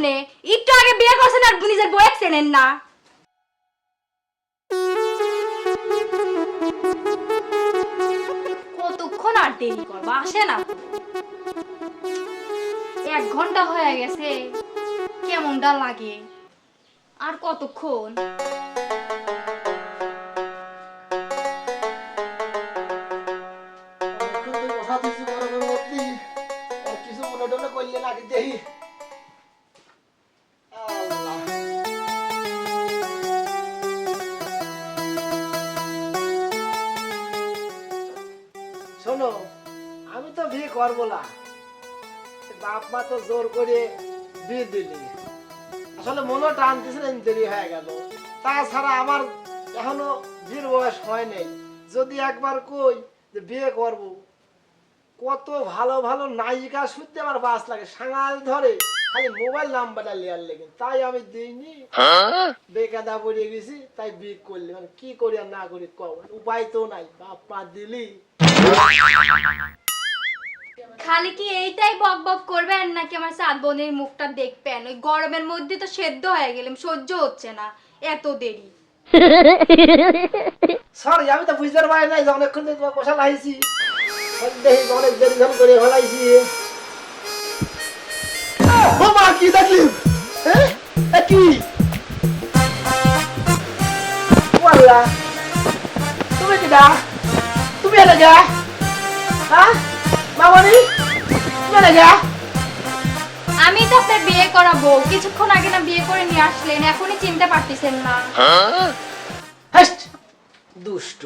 আপনি একটু আগে বিয়ে করছেন আর নিজের বউ চেনেন না। কতক্ষণ আর দেরি করবা? আসে না এক ঘণ্টা হয়ে গেছে। কেমনটা লাগে? আর কতক্ষণ? শোনো আমি তো বিয়ে করব না। বাপ মা তো জোর করে বিয়ে দিলি। আসলে মনে টানতেছিলেন দেরি হয়ে গেল। তাছাড়া আমার এখনও বিয়ের বয়স হয় নাই। যদি একবার কই যে বিয়ে করব কত ভালো ভালো নায়িকা শুনতে আমার বাস লাগে। সাঙাল ধরে খালি মোবাইল নাম্বারটা লেয়ার লেগে। তাই আমি দিইনি। বেকাদা পড়ে গেছি তাই বিয়ে করলি। মানে কি করি আর না করি উপায় তো নাই। বাপ মা দিলি। খালি কি এইটাই বক বক করবেন নাকি আমার সাত বোনের মুখটা দেখবেন? ওই গরমের মধ্যে তো সেদ্ধ হয়ে গেলাম, সহ্য হচ্ছে না, এত দেরি। সরি আমি তো বুঝতে পারি নাই যে অনেকক্ষণ ধরে তোমার কষা লাইছি অনেক দেরি ধর করে ফেলাইছি ও মা, কি দেখলি? কি? তুমি কি দা? তুমি এলে গা? হ্যাঁ? মামনি তুমি গা আমি তো আপনার বিয়ে করাবো। কিছুক্ষণ আগে না বিয়ে করে নিয়ে আসলেন এখনই চিনতে পারতেছেন না। হাস্ট! দুষ্ট।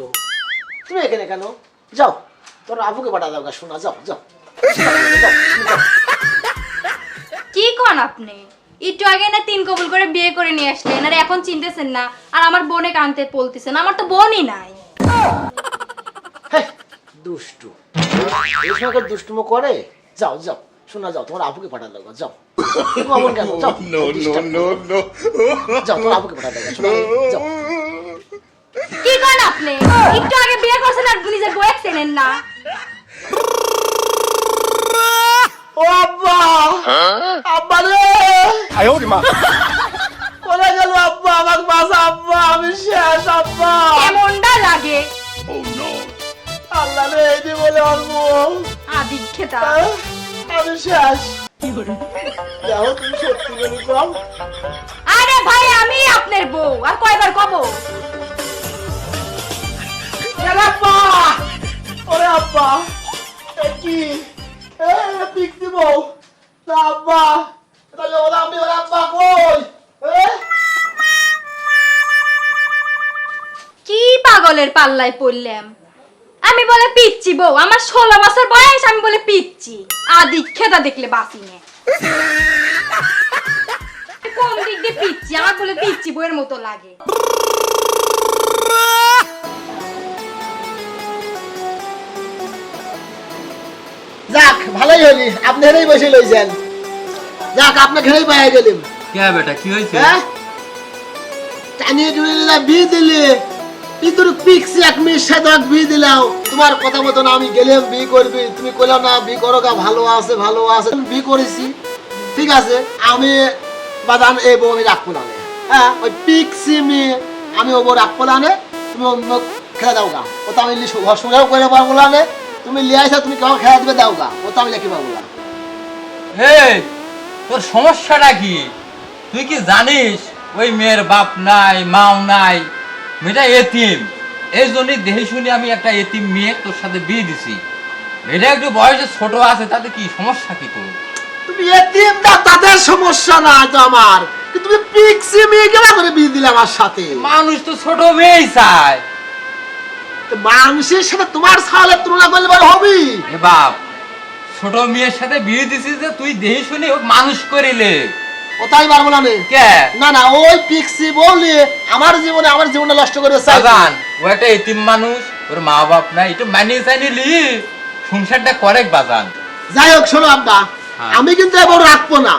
তুমি এখানে কেন? যাও তোর আবুকে পাঠা দাও গা শোনা যাও যাও। কি কন আপনি? একটু আগে না তিন কবুল করে বিয়ে করে নিয়ে আসলেন আর এখন চিনতেছেন না আর আমার বোনে কানতে বলতেছেন আমার তো বোনই নাই। দুষ্টু। এই সময় দুষ্টুমো করে যাও যাও শোনা যাও তোমার আবুকে পাঠা দাও গা, যাও তোমার কেন যাও যাও তোমার আবুকে পাঠা দাও যাও। কি কন আপনি? একটু আগে বিয়ে করছেন আর নিজের বউ চেনেন না। ও আব্বা! আব্বা রে! কোথায় গেল আব্বা? আমার বাসা আব্বা আমি শেষ আব্বা। কেমনটা লাগে? আল্লাহ এই বলে অল্প আদি খেতা। আমি শেষ। যাও তুমি সত্যি করে কম আরে ভাই আমি আপনার বউ আর কয়বার কব? আব্বা! ওরে আব্বা! কি? এ না আব্বা। তাহলে ওরা আমি ওরে আব্বা কই? কি পাগলের পাল্লায় পড়লাম? আমি বলে পিচ্ছি বউ আমার ষোলো বছর বয়স আমি বলে পিচ্ছি। আদি খেতা দেখলে বাসি নে কোন দিক দিয়ে পিচ্ছি? আমার বলে পিচ্ছি বউয়ের মতো লাগে। যাক ভালোই হলি। আপনি হেরেই বসে লইছেন যাক আপনাকে হেরেই পাইয়া গেলিম। কে বেটা কি হয়েছে? হ্যাঁ? টানিয়ে টুনিয়ে বিয়ে দিলে। ইতুর পিক্সি এক সাথে এক বিয়ে দিলাও তোমার কথা মতো না আমি গেলাম, বিয়ে করবি। তুমি কইলাম, না, বিয়ে করো গা, ভালো আছে ভালো আছে। বিয়ে করেছি। ঠিক আছে, আমি বাদান এই বউ আমি রাখব না হ্যাঁ ওই পিক্সি মেয়ে আমি ও বউ রাখব না তুমি অন্য খেলা দাও গা। ও তো আমি ঘর সংসার করে পারব না তুমি লিয়ে আসা তুমি কেমন খেলা দিবে দাও গা। ও তো আমি লেখি পাবো না। হে তোর সমস্যাটা কি? তুই কি জানিস? ওই মেয়ের বাপ নাই, মাও নাই। মেয়েটা এতিম। এই জন্যই দেখে শুনে আমি একটা এতিম মেয়ে তোর সাথে বিয়ে দিছি। মেয়েটা একটু বয়সে ছোট আছে তাতে কি সমস্যা কি তোর? তুমি এতিম না তাদের সমস্যা নাই তো আমার। তুমি পিক্সি মেয়ে কেমন করে বিয়ে দিলে আমার সাথে? মানুষ তো ছোট মেয়েই চায়। তো মানুষের সাথে তোমার সালের তুলনা করলে বড় হবি? এ বাপ ছোট মেয়ের সাথে বিয়ে দিছিস যে তুই দেখে শুনে মানুষ করিলে। পারব না কে? না না ওই পিক্সি আমার জীবনে আমার জীবনটা নষ্ট করে বাজান ও একটা এতিম মানুষ ওর মা বাপ নাই একটু মানিয়ে চাইনি লি সংসারটা করে বাজান। যাই হোক শোনো আব্বা হ্যাঁ। আমি কিন্তু এবার রাখব না।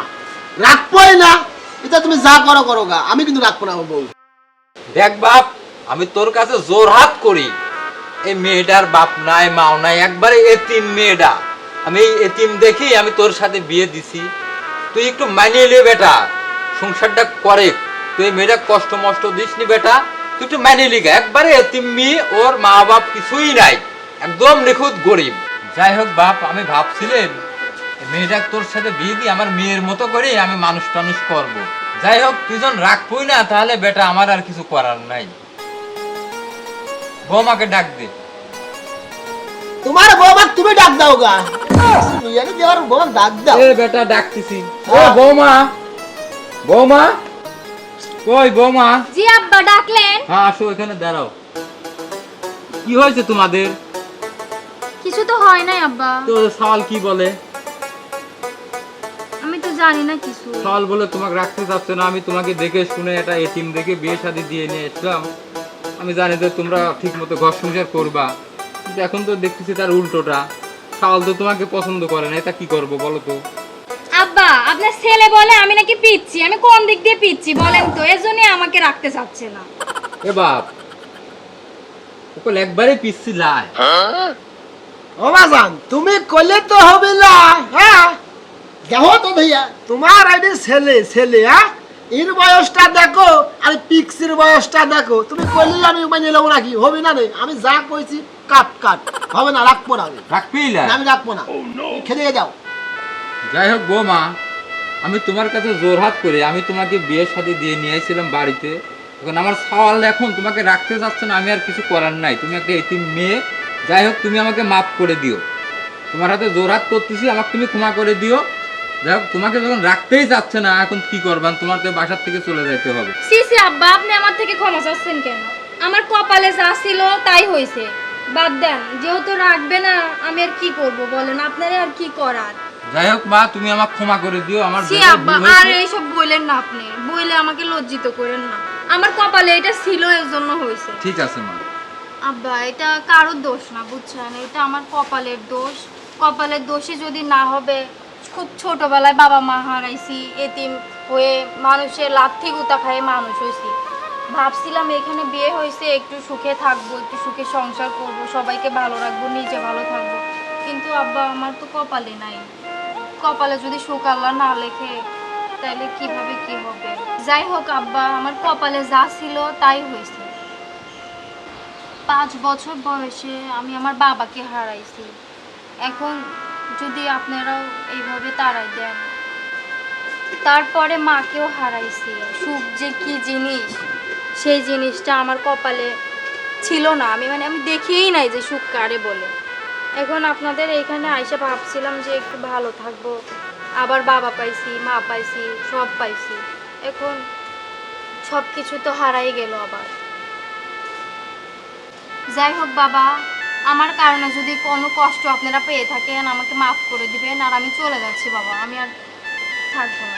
রাখবোই না এটা তুমি যা করো করো গা। আমি কিন্তু রাখব না বউ। দেখ বাপ আমি তোর কাছে জোর হাত করি। এই মেয়েটার বাপ নাই মাও নাই একবারে এতিম মেয়েটা। আমি এতিম দেখি আমি তোর সাথে বিয়ে দিছি। তুই একটু মানিয়ে নে বেটা। সংসারটা করে। তুই মেয়েটা কষ্ট মষ্ট দিস নি বেটা। তুই একটু মানিয়ে লিগা একবারে এতিম মেয়ে ওর মা বাপ কিছুই নাই। একদম নিখুঁত গরিব। যাই হোক বাপ, আমি ভাবছিলাম, এই মেয়েটা তোর সাথে বিয়ে দিয়ে আমার মেয়ের মতো করে আমি মানুষ টানুষ করব। যাই হোক, তুই যখন রাখবই না, তাহলে বেটা আমার আর কিছু করার নাই। বৌমাকে ডাক দে। তোমার বৌমা তুমি ডাক দাও গা। বিরিয়ানি দেওয়ার বৌমা ডাক দাও এ বেটা ডাকতেছি। ও বৌমা। বৌমা? কই বৌমা? জি আব্বা ডাকলেন। হ্যাঁ আসো এখানে দাঁড়াও। কি হয়েছে তোমাদের? কিছু তো হয় নাই আব্বা। তো সওয়াল কি বলে? আমি তো জানি না কিছু। সওয়াল বলে তোমাকে রাখতে চাচ্ছে না আমি তোমাকে দেখে শুনে একটা এটিম দেখে বিয়ে শাদি দিয়ে নিয়ে এসলাম। আমি জানি যে তোমরা ঠিক মতো ঘর সংসার করবা। এখন তো দেখতেছি তার উল্টোটা। সওয়াল তো তোমাকে পছন্দ করে না এটা কি করব বলো তো? আব্বা আপনার ছেলে বলে আমি নাকি পিচ্ছি আমি কোন দিক দিয়ে পিচ্ছি বলেন তো? এর জন্যই আমাকে রাখতে চাচ্ছে না। এ বাপ ওকে একবারে পিসছি লাই। ও বাজান তুমি কইলে তো হবে না হ্যাঁ? দেখো তো ভাইয়া তোমার আইডি ছেলে ছেলে হ্যাঁ? এর বয়সটা দেখো আর পিক্সির বয়সটা দেখো। তুমি কইলে আমি মানে নেব নাকি? হবে না রে আমি যা কইছি কাট কাট। হবে না রাখব না আমি। রাখবি না, আমি রাখব না। খেলে যাও। যাই হোক বৌমা আমি তোমার কাছে জোরহাত করে আমি তোমাকে বিয়ের সাথে দিয়ে নিয়ে এসেছিলাম বাড়িতে। এখন আমার সওয়াল এখন তোমাকে রাখতে চাচ্ছে না আমি আর কিছু করার নাই। তুমি একটা এতিম মেয়ে। যাই হোক তুমি আমাকে মাফ করে দিও। তোমার হাতে জোরহাত করতেছি আমাকে তুমি ক্ষমা করে দিও। যাই হোক তোমাকে যখন রাখতেই চাচ্ছে না এখন কি করবান তোমার তো বাসার থেকে চলে যেতে হবে। সি সি আব্বা আপনি আমার থেকে ক্ষমা চাচ্ছেন কেন? আমার কপালে যা ছিল তাই হয়েছে বাদ দেন যেহেতু রাখবে না আমি আর কি করব বলেন? আপনারা আর কি করার? যাই হোক মা তুমি আমাকে ক্ষমা করে দিও আমার সি আব্বা আর হয়েছে- এইসব বললেন না আপনি। বইলে আমাকে লজ্জিত করেন না। আমার কপালে এটা ছিল এর জন্য হয়েছে। ঠিক আছে মা। আব্বা এটা কারোর দোষ না বুঝছেন? এটা আমার কপালের দোষ। কপালের দোষে যদি না হবে খুব ছোটবেলায় বাবা মা হারাইছি এতিম হয়ে মানুষের লাথি গুতা খায়ে মানুষ হয়েছি ভাবছিলাম এখানে বিয়ে হয়েছে, একটু সুখে থাকব, একটু সুখে সংসার করব, সবাইকে ভালো রাখব, নিজে ভালো থাকব। কিন্তু আব্বা, আমার তো কপালে নাই। কপালে যদি সুখ আল্লাহ না লেখে তাহলে কীভাবে কি হবে? যাই হোক আব্বা, আমার কপালে যা ছিল তাই হয়েছে। পাঁচ বছর বয়সে আমি আমার বাবাকে হারাইছি। এখন যদি আপনারাও এইভাবে তাড়াই দেন, তারপরে মাকেও হারাইছি। সুখ যে কি জিনিস? সেই জিনিসটা আমার কপালে ছিল না। আমি মানে আমি দেখিই নাই যে সুখ কারে বলে। এখন আপনাদের এইখানে আইসা ভাবছিলাম যে একটু ভালো থাকব। আবার বাবা পাইছি, মা পাইছি, সব পাইছি। এখন সব কিছু তো হারাই গেল আবার। যাই হোক বাবা, আমার কারণে যদি কোনো কষ্ট আপনারা পেয়ে থাকেন, আমাকে মাফ করে দিবেন। আর আমি চলে যাচ্ছি বাবা, আমি আর থাকব না।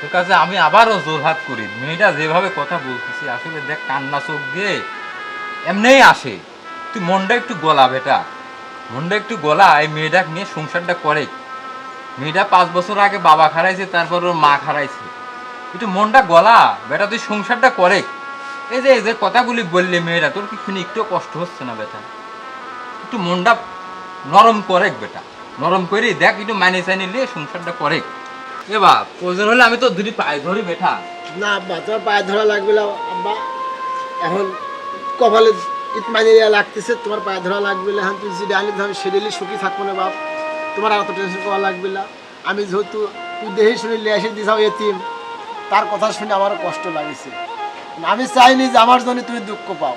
তোর কাছে আমি আবারও জোরহাত করি। মেয়েটা যেভাবে কথা বলতেছি, আসলে দেখ কান্না চোখ দিয়ে এমনিই আসে। তুই মনটা একটু গলা বেটা। মনটা একটু গলা, এই মেয়েটা নিয়ে সংসারটা করে। মেয়েটা পাঁচ বছর আগে বাবা খারাইছে তারপর ওর মা খারাইছে একটু মনটা গলা, বেটা তুই সংসারটা করে। এই যে এই যে কথাগুলি বললে মেয়েরা তোর কি একটু কষ্ট হচ্ছে না বেটা? একটু মনটা নরম করে বেটা। নরম করে দেখ, একটু মাইনে চাইনে নিয়ে সংসারটা করে। এ বাপ প্রয়োজন হলে আমি তো দুটি পায়ে ধরি বেটা। না আব্বা তোমার পায়ে ধরা লাগবে না আব্বা। এখন কপালে ইট লাগতেছে তোমার পায়ে ধরা লাগবে এখন তুই যেটা আনলি আমি সেডেলি সুখী থাকব না বাপ। তোমার আর অত টেনশন করা লাগবে না। আমি যেহেতু তুই দেহে শুনে লিয়ে এসে দিছাও এতিম। তার কথা শুনে আমারও কষ্ট লাগেছে। আমি চাইনি যে আমার জন্য তুমি দুঃখ পাও।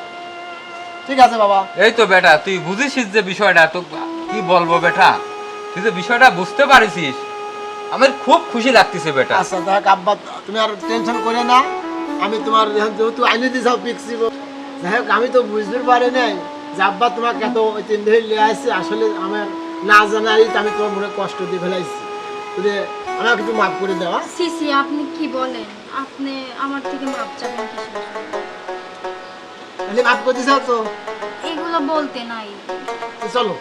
ঠিক আছে বাবা। এই তো বেটা তুই বুঝেছিস যে বিষয়টা তো কি বলব বেটা? তুই যে বিষয়টা বুঝতে পারিস আমার খুব খুশি লাগতেছে বেটা। আচ্ছা দেখ আব্বা তুমি আর টেনশন করে না আমি তোমার যেহেতু আইনে দিছাও পিকছি যাই হোক আমি তো বুঝতে পারি নাই যে আব্বা তোমাকে এত ওই তিন ধরে লিয়ে আসছে। আসলে আমার না জানারই আমি তোমার মনে কষ্ট দিয়ে ফেলাইছি। তুমি আমাকে একটু মাফ করে দেওয়া সিসি আপনি কি বলেন? আপনি আমার থেকে মাপ চাবেন জন্য? তাহলে মাফ করে দিছাও তো? এগুলো বলতে নাই। তো চলো।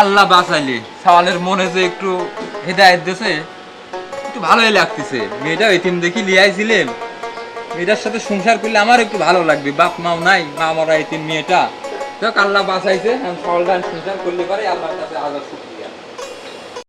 আল্লাহ বাঁচাইলে। সওয়ালের মনে যে একটু হেদায়ত দিয়েছে একটু ভালোই লাগতেছে। মেয়েটা এতিম দেখি লিয়াইছিলেন মেয়েটার সাথে সংসার করলে আমার একটু ভালো লাগবে। বাপ মাও নাই, মা মরা এতিম মেয়েটা। যাক, আল্লাহ বাঁচাইছে, সওয়ালটা সংসার করলে পারে আল্লাহর কাছে শুক্রিয়া।